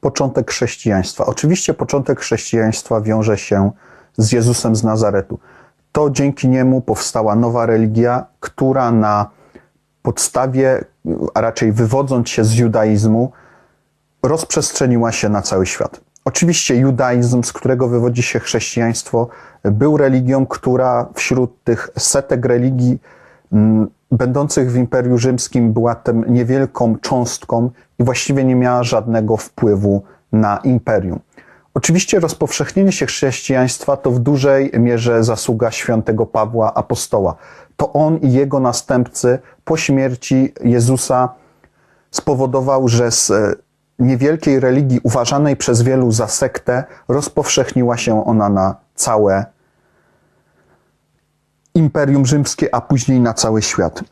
początek chrześcijaństwa? Oczywiście początek chrześcijaństwa wiąże się z Jezusem z Nazaretu. To dzięki niemu powstała nowa religia, która na podstawie, a raczej wywodząc się z judaizmu, rozprzestrzeniła się na cały świat. Oczywiście judaizm, z którego wywodzi się chrześcijaństwo, był religią, która wśród tych setek religii m, będących w Imperium Rzymskim była tym niewielką cząstką i właściwie nie miała żadnego wpływu na imperium. Oczywiście rozpowszechnienie się chrześcijaństwa to w dużej mierze zasługa świętego Pawła Apostoła. To on i jego następcy po śmierci Jezusa spowodował, że z niewielkiej religii uważanej przez wielu za sektę rozpowszechniła się ona na całe Imperium Rzymskie, a później na cały świat.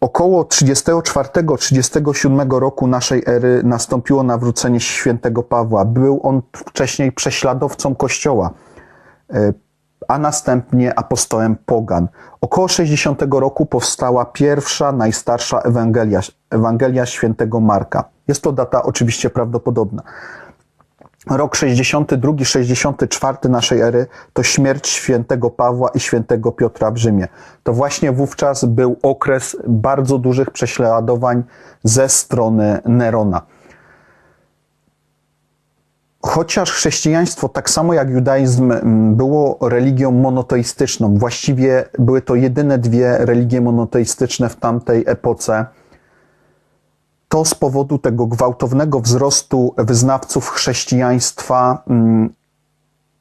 Około 34-37 roku naszej ery nastąpiło nawrócenie świętego Pawła. Był on wcześniej prześladowcą Kościoła, a następnie apostołem pogan. Około 60 roku powstała pierwsza, najstarsza Ewangelia, Ewangelia świętego Marka. Jest to data oczywiście prawdopodobna. Rok 62-64 naszej ery to śmierć świętego Pawła i świętego Piotra w Rzymie. To właśnie wówczas był okres bardzo dużych prześladowań ze strony Nerona. Chociaż chrześcijaństwo, tak samo jak judaizm, było religią monoteistyczną, właściwie były to jedyne dwie religie monoteistyczne w tamtej epoce, to z powodu tego gwałtownego wzrostu wyznawców chrześcijaństwa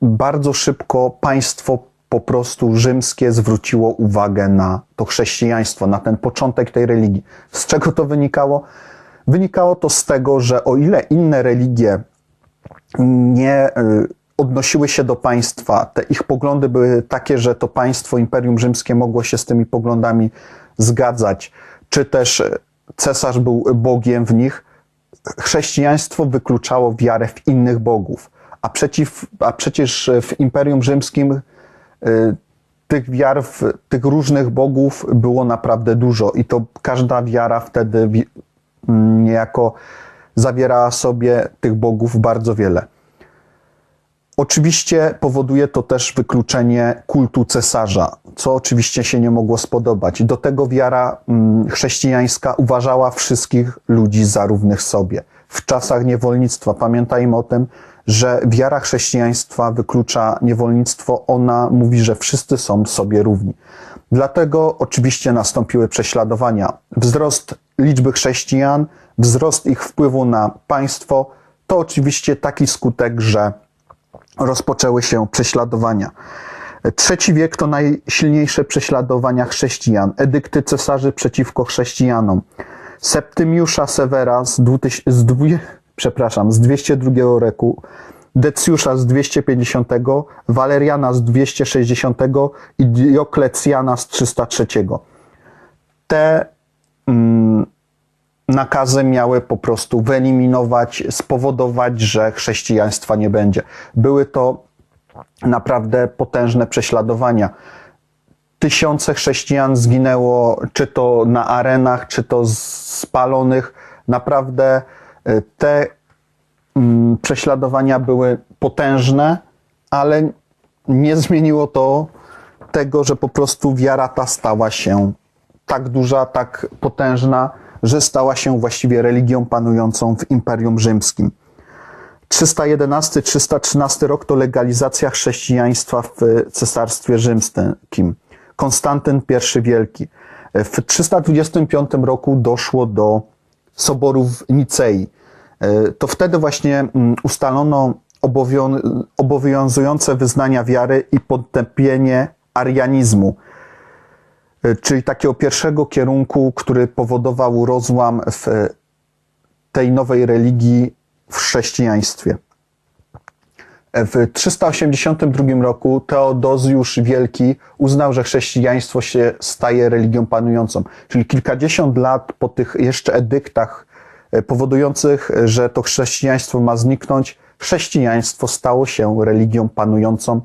bardzo szybko państwo po prostu rzymskie zwróciło uwagę na to chrześcijaństwo, na ten początek tej religii. Z czego to wynikało? Wynikało to z tego, że o ile inne religie nie odnosiły się do państwa, te ich poglądy były takie, że to państwo, Imperium Rzymskie mogło się z tymi poglądami zgadzać, czy też cesarz był Bogiem w nich, chrześcijaństwo wykluczało wiarę w innych bogów. A, przeciw, a przecież w Imperium Rzymskim y, tych wiar w tych różnych bogów było naprawdę dużo i to każda wiara wtedy niejako zawierała sobie tych bogów bardzo wiele. Oczywiście powoduje to też wykluczenie kultu cesarza, co oczywiście się nie mogło spodobać. Do tego wiara mm, chrześcijańska uważała wszystkich ludzi za równych sobie. W czasach niewolnictwa pamiętajmy o tym, że wiara chrześcijaństwa wyklucza niewolnictwo. Ona mówi, że wszyscy są sobie równi. Dlatego oczywiście nastąpiły prześladowania. Wzrost liczby chrześcijan, wzrost ich wpływu na państwo to oczywiście taki skutek, że rozpoczęły się prześladowania. Trzeci wiek to najsilniejsze prześladowania chrześcijan, edykty cesarzy przeciwko chrześcijanom. Septymiusza Severa z, 2000, z, przepraszam, z 202 roku, Decjusza z 250, Waleriana z 260 i Dioklecjana z 303. Te mm, nakazy miały po prostu wyeliminować, spowodować, że chrześcijaństwa nie będzie. Były to naprawdę potężne prześladowania. Tysiące chrześcijan zginęło, czy to na arenach, czy to spalonych. Naprawdę e, te mm, prześladowania były potężne, ale nie zmieniło to tego, że po prostu wiara ta stała się tak duża, tak potężna, że stała się właściwie religią panującą w Imperium Rzymskim. 311-313 rok to legalizacja chrześcijaństwa w Cesarstwie Rzymskim. Konstantyn I Wielki. W 325 roku doszło do soboru w Nicei. To wtedy właśnie mm, ustalono obowiązujące wyznania wiary i potępienie arianizmu, czyli takiego pierwszego kierunku, który powodował rozłam w tej nowej religii w chrześcijaństwie. W 382 roku Teodozjusz Wielki uznał, że chrześcijaństwo się staje religią panującą. Czyli kilkadziesiąt lat po tych jeszcze edyktach e, powodujących, że to chrześcijaństwo ma zniknąć, chrześcijaństwo stało się religią panującą